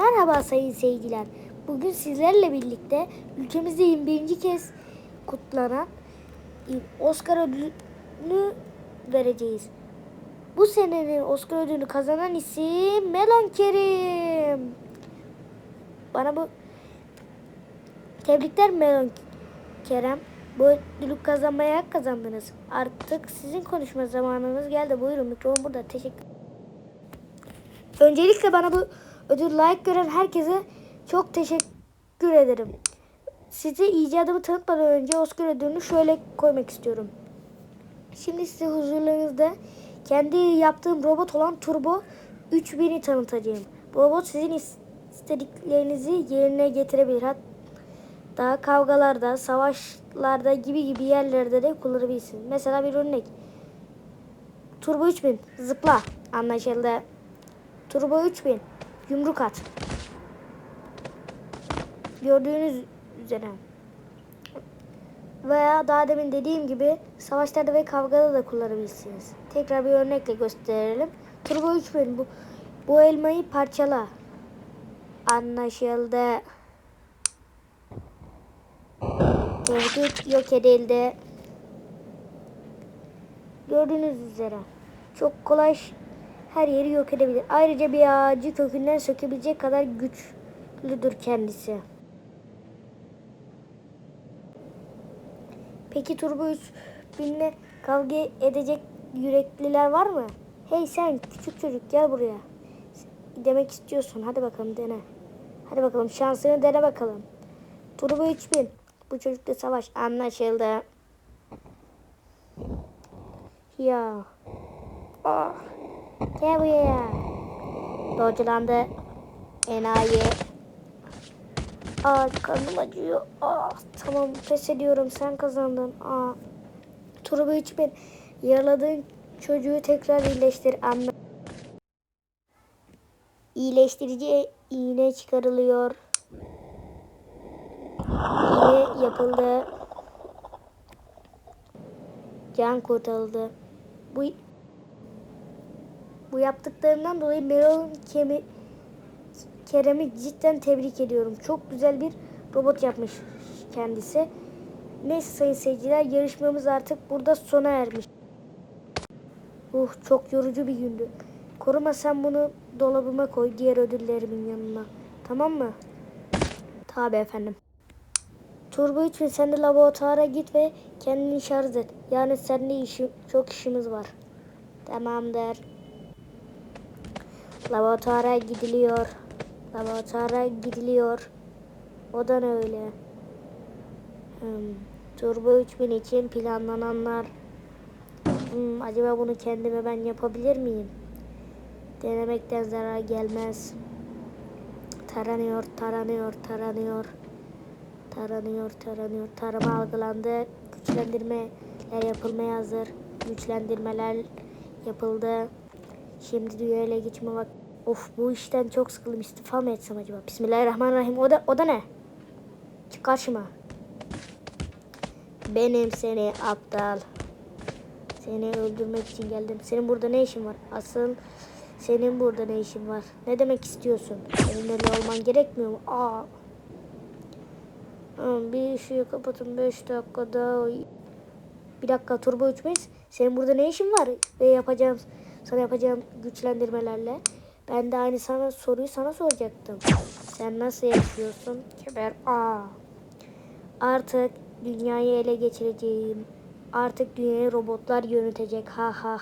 Merhaba sayın seyirciler. Bugün sizlerle birlikte ülkemizde 21. kez kutlanan Oscar ödülünü vereceğiz. Bu senenin Oscar ödülünü kazanan isim Melon Kerim. Bana bu tebrikler Melon Kerem. Bu ödülü kazanmaya hak kazandınız. Artık sizin konuşma zamanınız geldi. Buyurun mikrofon burada. Teşekkür Öncelikle bana bu ödül layık gören herkese çok teşekkür ederim. Size icadımı tanıtmadan önce Oscar ödülünü şöyle koymak istiyorum. Şimdi size huzurlarınızda kendi yaptığım robot olan Turbo 3000'i tanıtacağım. Bu robot sizin istediklerinizi yerine getirebilir. Hatta kavgalarda, savaşlarda gibi gibi yerlerde de kullanabilirsiniz. Mesela bir örnek. Turbo 3000 zıpla anlaşıldı. Turbo 3000 yumruk at. Gördüğünüz üzere. Veya daha demin dediğim gibi savaşlarda ve kavgada da kullanabilirsiniz. Tekrar bir örnekle gösterelim. Turbo 3000 bu, bu elmayı parçala. Anlaşıldı. Tehdit yok edildi. Gördüğünüz üzere. Çok kolay her yeri yok edebilir. Ayrıca bir ağacı kökünden sökebilecek kadar güçlüdür kendisi. Peki Turbo 3000'le kavga edecek yürekliler var mı? Hey sen küçük çocuk gel buraya. Demek istiyorsun. Hadi bakalım dene. Hadi bakalım şansını dene bakalım. Turbo 3000. Bu çocukla savaş anlaşıldı. Ya. Ah. Gel buraya. Dodgelandı. Enayi. Aa karnım acıyor. Aa tamam pes ediyorum sen kazandın. Aa. Turbo 3000. Yaraladığın çocuğu tekrar iyileştir. Anla. İyileştirici iğne çıkarılıyor. İğne yapıldı. Can kurtarıldı. Bu bu yaptıklarından dolayı Kemi Kerem'i cidden tebrik ediyorum. Çok güzel bir robot yapmış kendisi. Neyse sayın seyirciler yarışmamız artık burada sona ermiş. Uh çok yorucu bir gündü. Koruma sen bunu dolabıma koy diğer ödüllerimin yanına. Tamam mı? Tabi efendim. Turbo 3000 sen de laboratuvara git ve kendini şarj et. Yani seninle işi, çok işimiz var. Tamamdır. Laboratuvara gidiliyor. Laboratuvara gidiliyor. O da ne öyle? Hmm. Turbo 3000 için planlananlar. Hmm, acaba bunu kendime ben yapabilir miyim? Denemekten zarar gelmez. Taranıyor, taranıyor, taranıyor. Taranıyor, taranıyor. Tarama algılandı. Güçlendirmeler yapılmaya hazır. Güçlendirmeler yapıldı. Şimdi dünya ele geçme bak. Of bu işten çok sıkıldım. İstifa mı etsem acaba? Bismillahirrahmanirrahim. O da, o da ne? Çık karşıma. Benim seni aptal. Seni öldürmek için geldim. Senin burada ne işin var? Asıl senin burada ne işin var? Ne demek istiyorsun? Benimle olman gerekmiyor mu? Aa. Bir ışığı kapatın 5 dakikada. Bir dakika turbo uçmayız. Senin burada ne işin var? Ve yapacağım sana yapacağım güçlendirmelerle. Ben de aynı sana soruyu sana soracaktım. Sen nasıl yaşıyorsun? Keber. Aa. Artık dünyayı ele geçireceğim. Artık dünyayı robotlar yönetecek. Ha ha